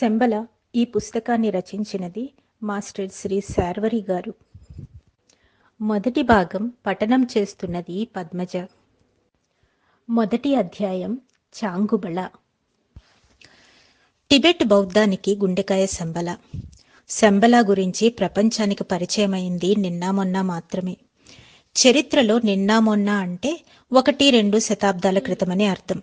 శంబల ఈ పుస్తకాన్ని రచించినది మాస్టర్ శ్రీ శార్వరి గారు. మొదటి భాగం పఠనం చేస్తున్నది పద్మజ. మొదటి అధ్యాయం చాంగుబళ. టిబెట్ బౌద్ధానికి గుండెకాయ శంబల. శంబల గురించి ప్రపంచానికి పరిచయమైంది నిన్న మొన్న మాత్రమే. చరిత్రలో నిన్న మొన్న అంటే ఒకటి రెండు శతాబ్దాల క్రితమని అర్థం.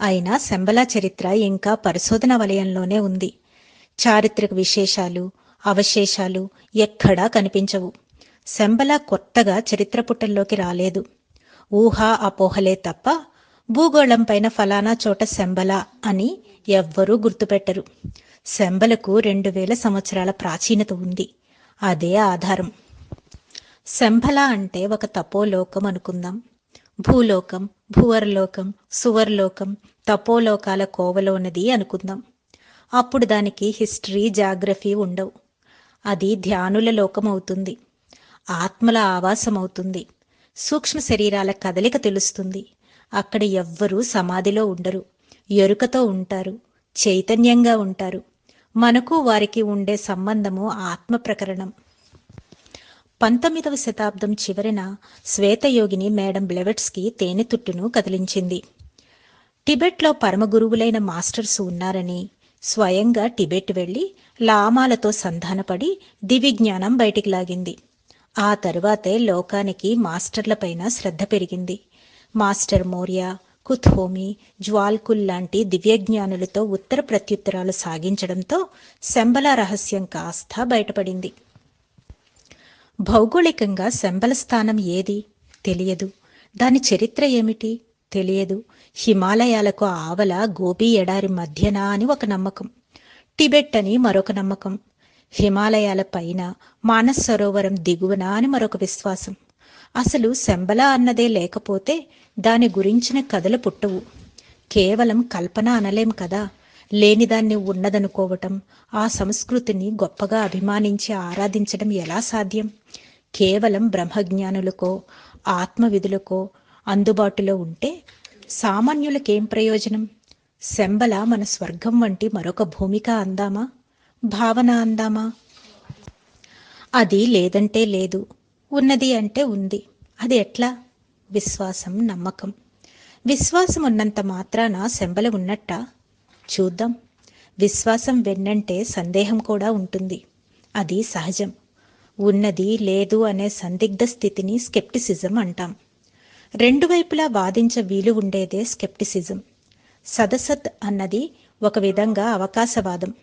అయినా శంబల చరిత్ర ఇంకా పరిశోధన వలయంలోనే ఉంది. చారిత్రక విశేషాలు అవశేషాలు ఎక్కడా కనిపించవు. శంబల కొత్తగా చరిత్ర పుటల్లోకి రాలేదు. ఊహా అపోహలే తప్ప భూగోళం పైన ఫలానా చోట శంబల అని ఎవ్వరూ గుర్తుపెట్టరు. శంబలకు రెండు వేల సంవత్సరాల ప్రాచీనత ఉంది. అదే ఆధారం. శంబల అంటే ఒక తపోలోకం అనుకుందాం. భూలోకం భూవర్లోకం సువర్లోకం తపోలోకాల కోవలోనది అనుకుందాం. అప్పుడు దానికి హిస్టరీ జాగ్రఫీ ఉండవు. అది ధ్యానుల లోకం అవుతుంది ఆత్మల ఆవాసం అవుతుంది సూక్ష్మ శరీరాల కదలిక తెలుస్తుంది. అక్కడ ఎవ్వరూ సమాధిలో ఉండరు. ఎరుకతో ఉంటారు. చైతన్యంగా ఉంటారు. మనకు వారికి ఉండే సంబంధము ఆత్మ ప్రకరణం పంతొమ్మిదవ శతాబ్దం చివరిన శ్వేతయోగిని మేడం బ్లెవెట్స్కి తేనెతుట్టును కదిలించింది. టిబెట్లో పరమగురువులైన మాస్టర్స్ ఉన్నారని స్వయంగా టిబెట్ వెళ్ళి లామాలతో సంధానపడి దివిజ్ఞానం బయటికి లాగింది. ఆ తరువాతే లోకానికి మాస్టర్లపైన శ్రద్ధ పెరిగింది. మాస్టర్ మౌర్య కుత్హోమి జ్వాల్కుల్ లాంటి దివ్యజ్ఞానులతో ఉత్తర ప్రత్యుత్తరాలు సాగించడంతో శంబల రహస్యం కాస్త బయటపడింది. భౌగోళికంగా శంబల స్థానం ఏది? తెలియదు. దాని చరిత్ర ఏమిటి? తెలియదు. హిమాలయాలకు ఆవల గోబీ ఎడారి మధ్యన అని ఒక నమ్మకం. టిబెట్ అని మరొక నమ్మకం. హిమాలయాల పైన మానస్ సరోవరం దిగువన అని మరొక విశ్వాసం. అసలు శంబల అన్నదే లేకపోతే దాని గురించిన కథలు పుట్టవు. కేవలం కల్పన అనలేం కదా? లేనిదాన్ని ఉన్నదనుకోవటం ఆ సంస్కృతిని గొప్పగా అభిమానించి ఆరాధించడం ఎలా సాధ్యం? కేవలం బ్రహ్మజ్ఞానులకో ఆత్మవిధులకో అందుబాటులో ఉంటే సామాన్యులకేం ప్రయోజనం? శంబల మన స్వర్గం వంటి మరొక భూమిక అందామా? భావన అందామా? అది లేదంటే లేదు ఉన్నది అంటే ఉంది. అది ఎట్లా? విశ్వాసం నమ్మకం. విశ్వాసం ఉన్నంత మాత్రాన శంబల ఉన్నట్ట? చూద్దాం. విశ్వాసం వెన్నంటే సందేహం కూడా ఉంటుంది. అది సహజం. ఉన్నది లేదు అనే సందిగ్ధ స్థితిని స్కెప్టిసిజం అంటాం. రెండు వైపులా వాదించ వీలు ఉండేదే స్కెప్టిసిజం. సదసత్ అన్నది ఒక విధంగా అవకాశవాదం.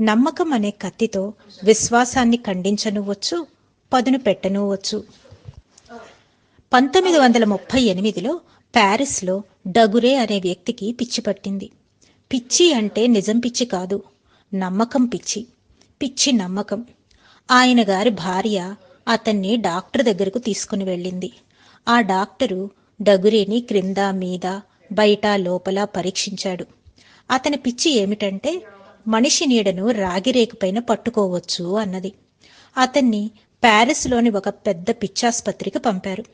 నమ్మకం అనే కత్తితో విశ్వాసాన్ని ఖండించనువచ్చు పదును పెట్టనువచ్చు పంతొమ్మిది వందల ముప్పై ఎనిమిదిలో ప్యారిస్లో డగురే అనే వ్యక్తికి పిచ్చి పట్టింది. పిచ్చి అంటే నిజం పిచ్చి కాదు నమ్మకం పిచ్చి పిచ్చి నమ్మకం. ఆయన గారి భార్య అతన్ని డాక్టర్ దగ్గరకు తీసుకుని వెళ్ళింది. ఆ డాక్టరు డగురేని క్రింద మీద బయట లోపల పరీక్షించాడు. అతని పిచ్చి ఏమిటంటే మనిషి నీడను రాగిరేకుపైన పట్టుకోవచ్చు అన్నది. అతన్ని ప్యారిస్లోని ఒక పెద్ద పిచ్చాసుపత్రికి పంపారు.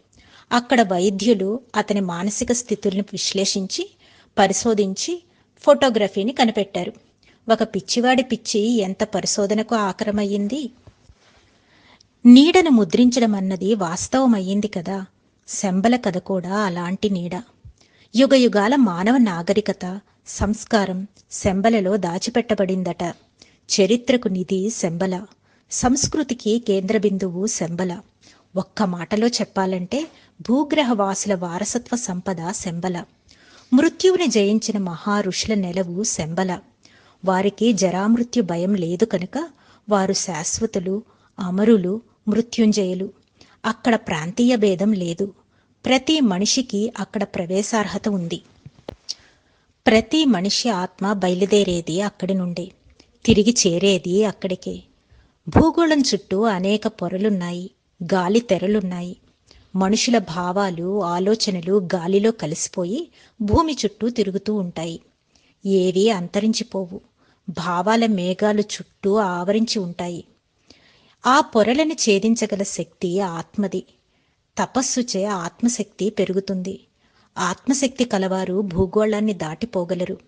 అక్కడ వైద్యులు అతని మానసిక స్థితుల్ని విశ్లేషించి పరిశోధించి ఫోటోగ్రఫీని కనిపెట్టారు. ఒక పిచ్చివాడి పిచ్చి ఎంత పరిశోధనకు ఆకరమయ్యింది? నీడను ముద్రించడం అన్నది వాస్తవమయ్యింది కదా. శంబల కథ కూడా అలాంటి నీడ. యుగయుగాల మానవ నాగరికత సంస్కారం శంబలలో దాచిపెట్టబడిందట. చరిత్రకు నిధి శంబల. సంస్కృతికి కేంద్ర బిందువు శంబల. ఒక్క మాటలో చెప్పాలంటే భూగ్రహవాసుల వారసత్వ సంపద శంబల. మృత్యువుని జయించిన మహా ఋషుల నెలవు శంబల వారికి జరామృత్యు భయం లేదు కనుక వారు శాశ్వతులు అమరులు మృత్యుంజయులు. అక్కడ ప్రాంతీయ భేదం లేదు. ప్రతి మనిషికి అక్కడ ప్రవేశార్హత ఉంది. ప్రతి మనిషి ఆత్మ బయలుదేరేది అక్కడి నుండి తిరిగి చేరేది అక్కడికే. భూగోళం చుట్టూ అనేక పొరలున్నాయి గాలి తెరలున్నాయి. మనుషుల భావాలు ఆలోచనలు గాలిలో కలిసిపోయి భూమి చుట్టూ తిరుగుతూ ఉంటాయి. ఏవి అంతరించిపోవు. భావాల మేఘాలు చుట్టూ ఆవరించి ఉంటాయి. ఆ పొరలను ఛేదించగల శక్తి ఆత్మది. తపస్సుచే ఆత్మశక్తి పెరుగుతుంది. ఆత్మశక్తి కలవారు భూగోళాన్ని దాటిపోగలరు.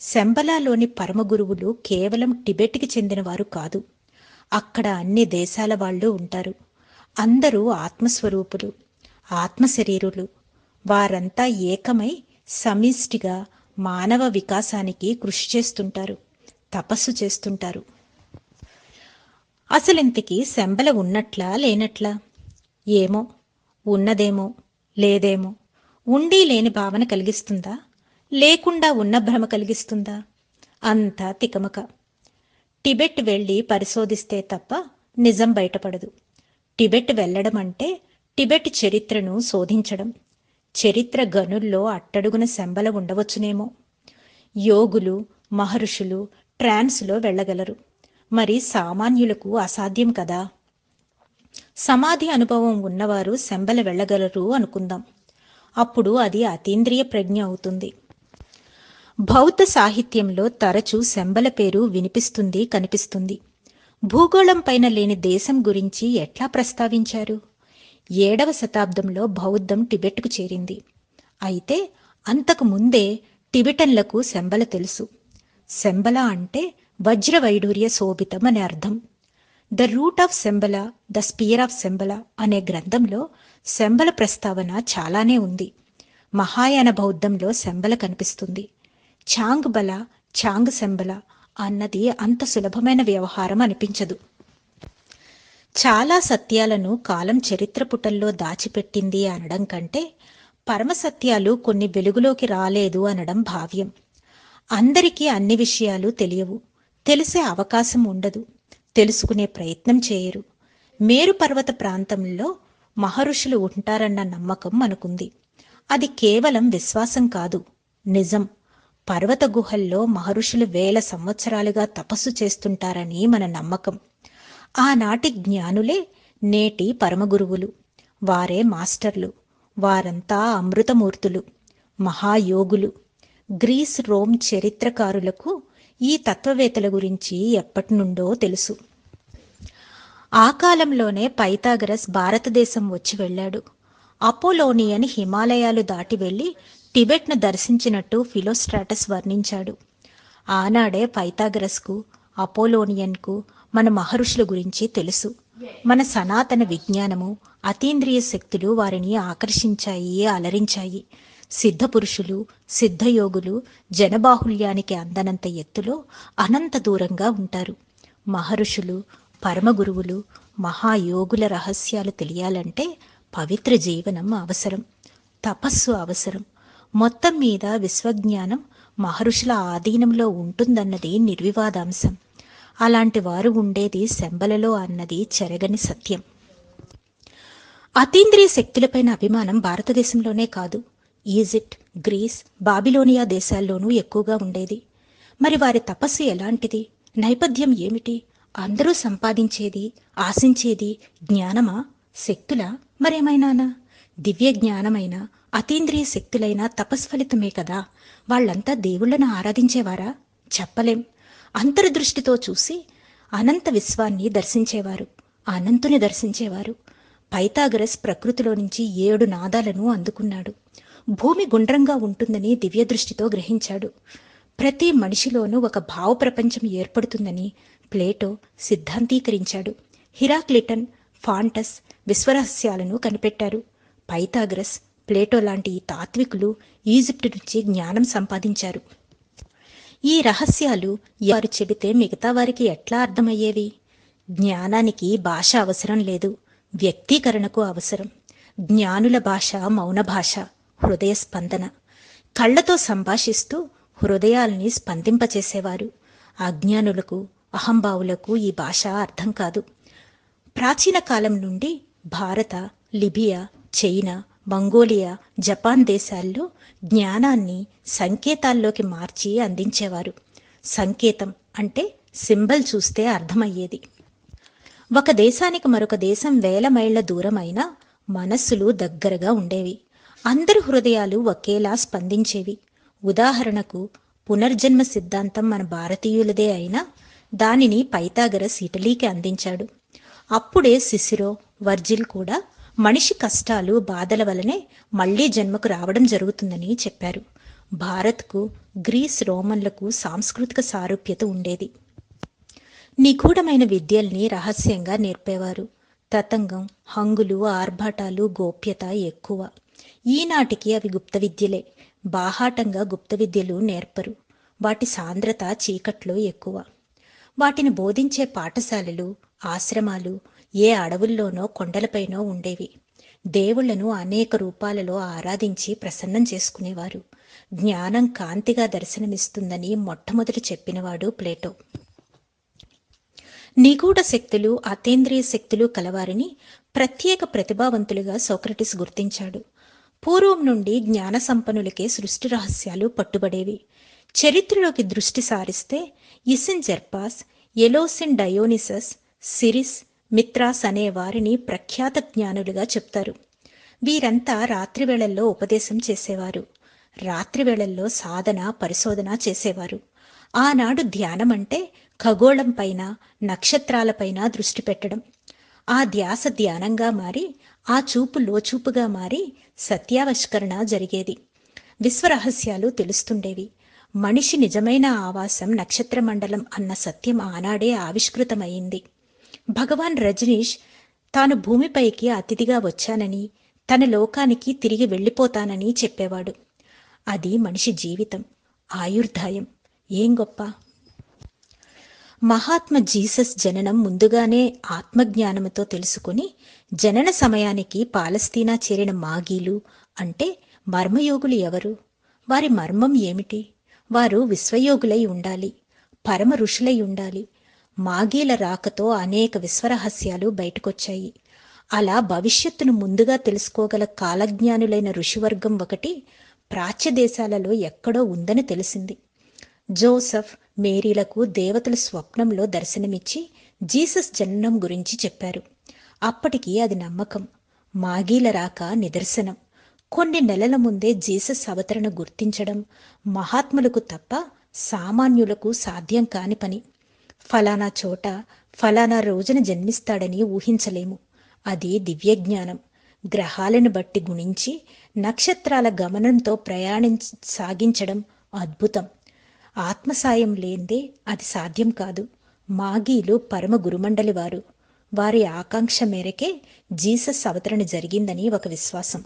శంబలాలోని పరమగురువులు కేవలం టిబెట్కి చెందినవారు కాదు. అక్కడ అన్ని దేశాల వాళ్ళు ఉంటారు. అందరూ ఆత్మస్వరూపులు ఆత్మశరీరులు. వారంతా ఏకమై సమిష్టిగా మానవ వికాసానికి కృషి చేస్తుంటారు తపస్సు చేస్తుంటారు. అసలింతకి శంబల ఉన్నట్లా లేనట్లా? ఏమో ఉన్నదేమో లేదేమో. ఉండి లేని భావన కలిగిస్తుందా? లేకుండా ఉన్న భ్రమ కలిగిస్తుందా? అంతా తికమక. టిబెట్ వెళ్ళి పరిశోధిస్తే తప్ప నిజం బయటపడదు. టిబెట్ వెళ్ళడం అంటే టిబెట్ చరిత్రను శోధించడం. చరిత్ర గనుల్లో అట్టడుగున శంబల ఉండవచ్చునేమో. యోగులు మహర్షులు ట్రాన్స్లో వెళ్ళగలరు. మరి సామాన్యులకు అసాధ్యం కదా? సమాధి అనుభవం ఉన్నవారు శంబల వెళ్ళగలరు అనుకుందాం. అప్పుడు అది అతీంద్రియ ప్రజ్ఞ అవుతుంది. బౌద్ధ సాహిత్యంలో తరచూ శంబల పేరు వినిపిస్తుంది కనిపిస్తుంది. భూగోళం పైన లేని దేశం గురించి ఎట్లా ప్రస్తావించారు? ఏడవ శతాబ్దంలో బౌద్ధం టిబెట్కు చేరింది. అయితే అంతకు ముందే టిబెటన్లకు శంబల తెలుసు. శంబల అంటే వజ్రవైఢూర్య శోభితం అనే అర్థం. The root of Shambhala the sphere of Shambhala అనే గ్రంథంలో శంబల ప్రస్తావన చాలానే ఉంది. మహాయాన బౌద్ధంలో శంబల కనిపిస్తుంది. చాంగ్ బల చాంగ్ శంబల అన్నది అంత సులభమైన వ్యవహారం అనిపించదు. చాలా సత్యాలను కాలం చరిత్ర పుటల్లో దాచిపెట్టింది అనడం కంటే పరమసత్యాలు కొన్ని వెలుగులోకి రాలేదు అనడం భావ్యం. అందరికీ అన్ని విషయాలు తెలియవు. తెలిసే అవకాశం ఉండదు. తెలుసుకునే ప్రయత్నం చేయరు. మేరు పర్వత ప్రాంతంలో మహర్షులు ఉంటారన్న నమ్మకం మనకుంది. అది కేవలం విశ్వాసం కాదు. నిజం. పర్వత గుహల్లో మహర్షులు వేల సంవత్సరాలుగా తపస్సు చేస్తుంటారని మన నమ్మకం. ఆనాటి జ్ఞానులే నేటి పరమగురువులు. వారే మాస్టర్లు. వారంతా అమృతమూర్తులు. మహాయోగులు. గ్రీస్ రోమ్ చరిత్రకారులకు ఈ తత్వవేత్తల గురించి ఎప్పటి నుండో తెలుసు. ఆ కాలంలోనే పైథాగరస్ భారతదేశం వచ్చి వెళ్ళాడు. అపోలోనియన్ హిమాలయాలు దాటి వెళ్ళి టిబెట్ను దర్శించినట్టు ఫిలోస్ట్రాటస్ వర్ణించాడు. ఆనాడే పైథాగరస్కు అపోలోనియన్కు మన మహర్షుల గురించి తెలుసు. మన సనాతన విజ్ఞానము అతీంద్రియ శక్తులు వారిని ఆకర్షించాయి అలరించాయి. సిద్ధపురుషులు సిద్ధయోగులు జనబాహుల్యానికి అందనంత ఎత్తులో అనంత దూరంగా ఉంటారు. మహర్షులు పరమగురువులు మహాయోగుల రహస్యాలు తెలియాలంటే పవిత్ర జీవనం అవసరం తపస్సు అవసరం. మొత్తం మీద విశ్వజ్ఞానం మహర్షుల ఆధీనంలో ఉంటుందన్నది నిర్వివాదాంశం. అలాంటి వారు ఉండేది శంబలలో అన్నది చెరగని సత్యం. అతీంద్రియ శక్తులపైన అభిమానం భారతదేశంలోనే కాదు. ఈజిప్ట్ గ్రీస్ బాబిలోనియా దేశాల్లోనూ ఎక్కువగా ఉండేది. మరి వారి తపస్సు ఎలాంటిది? నైపథ్యం ఏమిటి? అందరూ సంపాదించేది ఆశించేది జ్ఞానమా? శక్తులా? మరేమైనానా? దివ్య జ్ఞానమైన అతీంద్రియ శక్తులైన తపస్ఫలితమే కదా. వాళ్ళంతా దేవుళ్ళను ఆరాధించేవారా? చెప్పలేం. అంతర్దృష్టితో చూసి అనంత విశ్వాన్ని దర్శించేవారు. అనంతుని దర్శించేవారు. పైతాగరస్ ప్రకృతిలో నుంచి ఏడు నాదాలను అందుకున్నాడు. భూమి గుండ్రంగా ఉంటుందని దివ్య దృష్టితో గ్రహించాడు. ప్రతి మనిషిలోనూ ఒక భావ ప్రపంచం ఏర్పడుతుందని ప్లేటో సిద్ధాంతీకరించాడు. హిరాక్లిటన్ ఫాంటస్ విశ్వరహస్యాలను కనిపెట్టారు. పైథాగ్రస్ ప్లేటో లాంటి ఈ తాత్వికులు ఈజిప్ట్ నుంచి జ్ఞానం సంపాదించారు. ఈ రహస్యాలు వారు చెబితే మిగతా వారికి ఎట్లా అర్థమయ్యేవి? జ్ఞానానికి భాష అవసరం లేదు. వ్యక్తీకరణకు అవసరం. జ్ఞానుల భాష మౌన భాష హృదయ స్పందన. కళ్ళతో సంభాషిస్తూ హృదయాల్ని స్పందింపచేసేవారు. అజ్ఞానులకు అహంభావులకు ఈ భాష అర్థం కాదు. ప్రాచీన కాలం నుండి భారత లిబియా చైనా మంగోలియా జపాన్ దేశాల్లో జ్ఞానాన్ని సంకేతాల్లోకి మార్చి అందించేవారు. సంకేతం అంటే సింబల్ చూస్తే అర్థమయ్యేది. ఒక దేశానికి మరొక దేశం వేల మైళ్ళ దూరమైనా మనస్సులు దగ్గరగా ఉండేవి. అందరి హృదయాలు ఒకేలా స్పందించేవి. ఉదాహరణకు పునర్జన్మ సిద్ధాంతం మన భారతీయులదే అయినా దానిని పైతాగరస్ ఇటలీకి అందించాడు. అప్పుడే సిసిరో వర్జిల్ కూడా మనిషి కష్టాలు బాధల వలనే మళ్ళీ జన్మకు రావడం జరుగుతుందని చెప్పారు. భారత్కు గ్రీస్ రోమన్లకు సాంస్కృతిక సారూప్యత ఉండేది. నిగూఢమైన విద్యల్ని రహస్యంగా నేర్పేవారు. తతంగం హంగులు ఆర్భాటాలు గోప్యత ఎక్కువ. ఈనాటికి అవి గుప్త విద్యలే. బాహాటంగా గుప్త విద్యలు నేర్పరు. వాటి సాంద్రత చీకట్లో ఎక్కువ. వాటిని బోధించే పాఠశాలలు ఆశ్రమాలు ఏ అడవుల్లోనో కొండలపైనో ఉండేవి. దేవుళ్ళను అనేక రూపాలలో ఆరాధించి ప్రసన్నం చేసుకునేవారు. జ్ఞానం కాంతిగా దర్శనమిస్తుందని మొట్టమొదటి చెప్పినవాడు ప్లేటో. నిగూఢ శక్తులు అతేంద్రియ శక్తులు కలవారిని ప్రత్యేక ప్రతిభావంతులుగా సోక్రటిస్ గుర్తించాడు. పూర్వం నుండి జ్ఞాన సంపన్నులకే సృష్టి రహస్యాలు పట్టుబడేవి. చరిత్రలోకి దృష్టి సారిస్తే ఇసిన్ జెర్పాస్ ఎలోసిన్ డయోనిసస్ సిరిస్ మిత్రాస్ అనే వారిని ప్రఖ్యాత జ్ఞానులుగా చెప్తారు. వీరంతా రాత్రి వేళల్లో ఉపదేశం చేసేవారు. రాత్రి వేళల్లో సాధన పరిశోధన చేసేవారు. ఆనాడు ధ్యానం అంటే ఖగోళం పైన నక్షత్రాలపైన దృష్టి పెట్టడం. ఆ ధ్యాస ధ్యానంగా మారి ఆ చూపు లోచూపుగా మారి సత్యావిష్కరణ జరిగేది. విశ్వరహస్యాలు తెలుస్తుండేవి. మనిషి నిజమైన ఆవాసం నక్షత్ర మండలం అన్న సత్యం ఆనాడే ఆవిష్కృతమైంది భగవాన్ రజనీష్ తాను భూమిపైకి అతిథిగా వచ్చానని తన లోకానికి తిరిగి వెళ్ళిపోతానని చెప్పేవాడు. అది మనిషి జీవితం ఆయుర్దాయం ఏం గొప్ప? మహాత్మ జీసస్ జననం ముందుగానే ఆత్మజ్ఞానముతో తెలుసుకుని జనన సమయానికి పాలస్తీనా చేరిన మాగీలు అంటే మర్మయోగులు ఎవరు? వారి మర్మం ఏమిటి? వారు విశ్వయోగులై ఉండాలి పరమ ఋషులై ఉండాలి మాగీల రాకతో అనేక విశ్వరహస్యాలు బయటకొచ్చాయి. అలా భవిష్యత్తును ముందుగా తెలుసుకోగల కాలజ్ఞానులైన ఋషివర్గం ఒకటి ప్రాచ్య దేశాలలో ఎక్కడో ఉందని తెలిసింది. జోసఫ్ మేరీలకు దేవతలు స్వప్నంలో దర్శనమిచ్చి జీసస్ జననం గురించి చెప్పారు. అప్పటికి అది నమ్మకం మాగీల రాక నిదర్శనం. కొన్ని నెలల ముందే జీసస్ అవతరణ గుర్తించడం మహాత్ములకు తప్ప సామాన్యులకు సాధ్యం కాని పని. ఫలానా చోట ఫలానా రోజున జన్మిస్తాడని ఊహించలేము. అది దివ్యజ్ఞానం. గ్రహాలను బట్టి గుణించి నక్షత్రాల గమనంతో ప్రయాణం సాగించడం అద్భుతం. ఆత్మసాయం లేందే అది సాధ్యం కాదు. మాగీలు పరమ గురుమండలి వారు. వారి ఆకాంక్ష మేరకే జీసస్ అవతరణ జరిగిందని ఒక విశ్వాసం.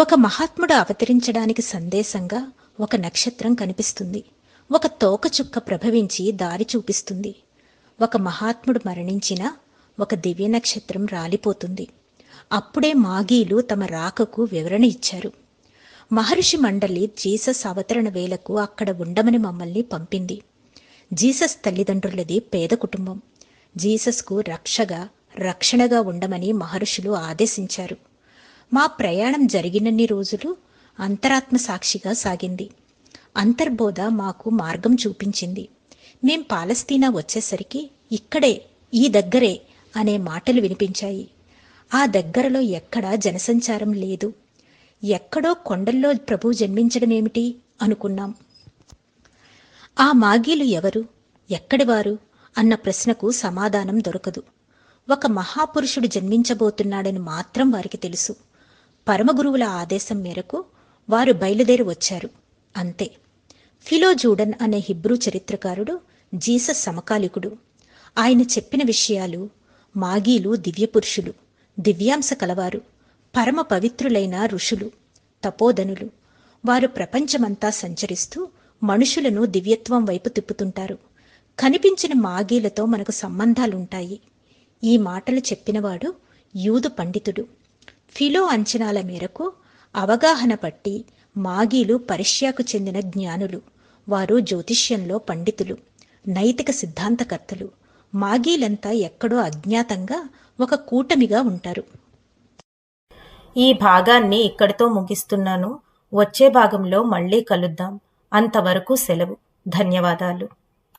ఒక మహాత్ముడు అవతరించడానికి సందేశంగా ఒక నక్షత్రం కనిపిస్తుంది. ఒక తోకచుక్క ప్రభవించి దారి చూపిస్తుంది. ఒక మహాత్ముడు మరణించిన ఒక దివ్య నక్షత్రం రాలిపోతుంది. అప్పుడే మాగీలు తమ రాకకు వివరణ ఇచ్చారు. మహర్షి మండలి జీసస్ అవతరణ వేలకు అక్కడ ఉండమని మమ్మల్ని పంపింది. జీసస్ తల్లిదండ్రులది పేద కుటుంబం. జీసస్కు రక్షగా రక్షణగా ఉండమని మహర్షులు ఆదేశించారు. మా ప్రయాణం జరిగినన్ని రోజులు అంతరాత్మ సాక్షిగా సాగింది. అంతర్బోధ మాకు మార్గం చూపించింది. మేం పాలస్తీనా వచ్చేసరికి ఇక్కడే ఈ దగ్గరే అనే మాటలు వినిపించాయి. ఆ దగ్గరలో ఎక్కడా జనసంచారం లేదు. ఎక్కడో కొండల్లో ప్రభు జన్మించడమేమిటి అనుకున్నాం. ఆ మాగీలు ఎవరు? ఎక్కడివారు అన్న ప్రశ్నకు సమాధానం దొరకదు. ఒక మహాపురుషుడు జన్మించబోతున్నాడని మాత్రం వారికి తెలుసు. పరమగురువుల ఆదేశం మేరకు వారు బయలుదేరి వచ్చారు. అంతే. ఫిలోజూడన్ అనే హిబ్రూ చరిత్రకారుడు జీసస్ సమకాలికుడు. ఆయన చెప్పిన విషయాలు మాగీలు దివ్యపురుషులు దివ్యాంశ కలవారు పరమ పవిత్రులైన ఋషులు తపోధనులు. వారు ప్రపంచమంతా సంచరిస్తూ మనుషులను దివ్యత్వం వైపు తిప్పుతుంటారు. కనిపించిన మాగీలతో మనకు సంబంధాలుంటాయి. ఈ మాటలు చెప్పినవాడు యూదు పండితుడు. ఫిలో అంచనాల మేరకు అవగాహన పట్టి మాగీలు పర్షియాకు చెందిన జ్ఞానులు. వారు జ్యోతిష్యంలో పండితులు నైతిక సిద్ధాంతకర్తలు. మాగీలంతా ఎక్కడో అజ్ఞాతంగా ఒక కూటమిగా ఉంటారు. ఈ భాగాన్ని ఇక్కడితో ముగిస్తున్నాను. వచ్చే భాగంలో మళ్ళీ కలుద్దాం. అంతవరకు సెలవు. ధన్యవాదాలు.